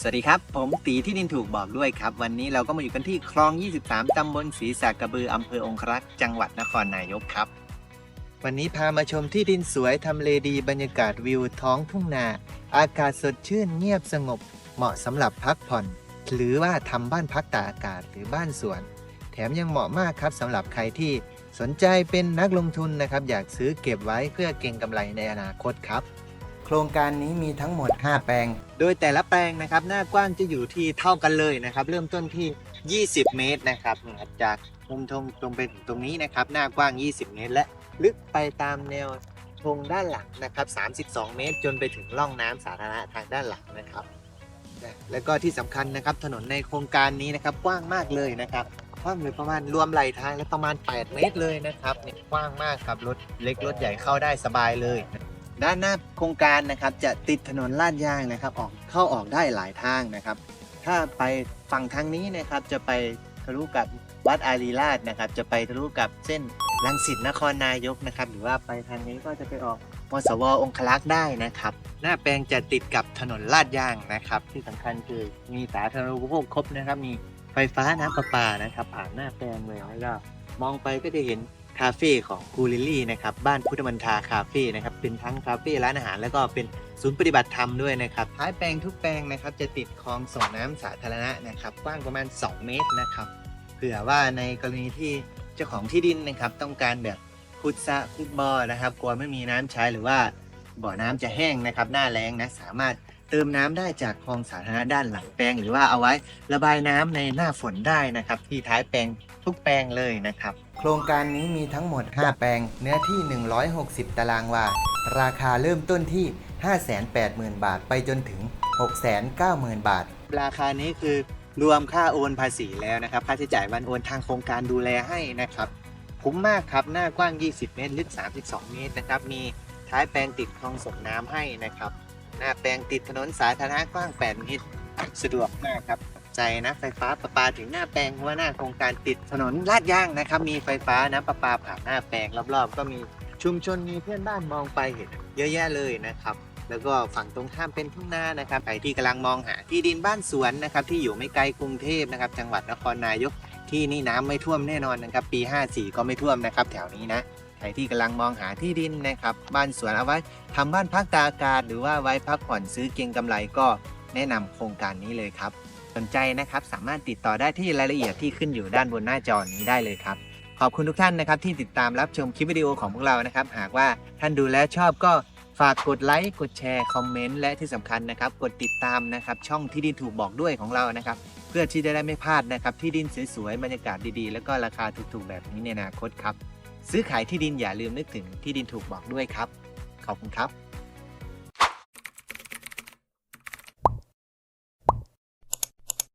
สวัสดีครับ ผมตีที่ดินถูกบอกด้วยครับ วันนี้เราก็มาอยู่กันที่คลอง 23 ตำบลศรีสากระบือ อำเภอองครักษ์ จังหวัดนครนายกครับ วันนี้พามาชมที่ดินสวย ทำเลดี บรรยากาศวิวท้องทุ่งนา อากาศสดชื่นเงียบสงบ เหมาะสำหรับพักผ่อน หรือว่าทำบ้านพักตากอากาศหรือบ้านสวน แถมยังเหมาะมากครับสำหรับใครที่สนใจเป็นนักลงทุนนะครับ อยากซื้อเก็บไว้เพื่อเก็งกำไรในอนาคตครับ โครงการนี้มีทั้งหมด 5 แปลง โดยแต่ละแปลงนะครับ หน้ากว้างจะอยู่ที่เท่ากันเลยนะครับ เริ่มต้นที่ 20 เมตรนะครับจากมุมตรงตรงไปถึงตรงนี้นะครับ หน้ากว้าง 20 เมตร และลึกไปตามแนวธงด้านหลังนะครับ 32 เมตร จนไปถึงร่องน้ำสาธารณะทางด้านหลังนะครับ แล้วก็ที่สำคัญนะครับถนนในโครงการนี้นะครับกว้างมากเลยนะครับกว้างเลยประมาณรวมไหลทางแล้วประมาณ 8 เมตรเลยนะครับกว้างมากครับรถเล็กรถใหญ่เข้าได้สบายเลย ด้านหน้าโครงการนะครับจะติดถนนลาดยางนะครับ ออกเข้าออกได้หลายทางนะครับ ถ้าไปฝั่งทางนี้นะครับจะไปทะลุกับวัดอารีราชนะครับ จะไปทะลุกับเส้นลังสิตนครนายกนะครับ หรือว่าไปทางนี้ก็จะไปออกมสวองคลักษ์ได้นะครับ หน้าแปลงจะติดกับถนนลาดยางนะครับ ที่สำคัญคือมีสาธารณูปโภคครบนะครับ มีไฟฟ้าน้ำประปานะครับ ผ่านหน้าแปลงเลยแล้วก็มองไปก็จะเห็น คาเฟ่ของกูลิลลี่นะครับบ้านพุทธมันทาคาเฟ่นะครับเป็นทั้งคาเฟ่ร้านอาหาร แล้วก็เป็นศูนย์ปฏิบัติธรรมด้วยนะครับท้ายแปลงทุกแปลงนะครับจะติดคลองส่งน้ำสาธารณะนะครับกว้างประมาณ 2 เมตรนะครับเผื่อว่าในกรณีที่เจ้าของที่ดินนะครับต้องการแบบขุดสะขุดบ่อนะครับกลัวไม่มีน้ำใช้หรือว่าบ่อน้ำจะแห้งนะครับหน้าแล้งนะสามารถ เติมน้ำได้จากคลองสาธารณะด้านหลังแปลง หรือว่าเอาไว้ระบายน้ำในหน้าฝนได้นะครับ ที่ท้ายแปลงทุกแปลงเลยนะครับ โครงการนี้มีทั้งหมด 5 แปลง เนื้อที่ 160 ตารางวา ราคาเริ่มต้นที่ 580,000 บาทไปจนถึง 690,000 บาท ราคานี้คือรวมค่าโอนภาษีแล้วนะครับ ค่าใช้จ่ายวันโอนทางโครงการดูแลให้นะครับคุ้มมากครับ หน้ากว้าง 20 เมตร ลึก 32 เมตรนะครับ มีท้ายแปลงติดคลองส่งน้ำให้นะครับ หน้าแปลงติดถนนสาธารณะกว้าง 8 เมตร สะดวกมากครับ ใจนะไฟฟ้าประปาถึงหน้าแปลงเพราะว่าหน้าโครงการติดถนนลาดยางนะครับ มีไฟฟ้าน้ำประปาผ่านหน้าแปลงรอบๆ ก็มีชุมชนมีเพื่อนบ้านมองไปเห็นเยอะแยะเลยนะครับ แล้วก็ฝั่งตรงข้ามเป็นทุ่งนานะครับใครที่กำลังมองหาที่ดินบ้านสวนนะครับที่อยู่ไม่ไกลกรุงเทพนะครับ จังหวัดนครนายกที่นี่น้ำไม่ท่วมแน่นอนนะครับ ปี 54 ก็ไม่ท่วมนะครับ แถวนี้นะ ใครที่กำลังมองหาที่ดินนะครับ บ้านสวนเอาไว้ทำบ้านพักตากอากาศ หรือว่าไว้พักผ่อนซื้อเก็งกำไรก็แนะนำโครงการนี้เลยครับ สนใจนะครับสามารถติดต่อได้ที่รายละเอียดที่ขึ้นอยู่ด้านบนหน้าจอนี้ได้เลยครับ ขอบคุณทุกท่านนะครับที่ติดตามรับชมคลิปวิดีโอของพวกเรานะครับ หากว่าท่านดูแล้วชอบก็ฝากกดไลค์กดแชร์คอมเมนต์และที่สำคัญนะครับ กดติดตามนะครับ ช่องที่ดินถูกบอกด้วยของเรานะครับ เพื่อที่จะได้ไม่พลาดนะครับ ที่ดินสวยๆบรรยากาศดีๆ แล้วก็ราคาถูกๆแบบนี้ในอนาคตครับ ซื้อขายที่ดินอย่าลืมนึกถึงที่ดินถูกบอกด้วยครับ ขอบคุณครับ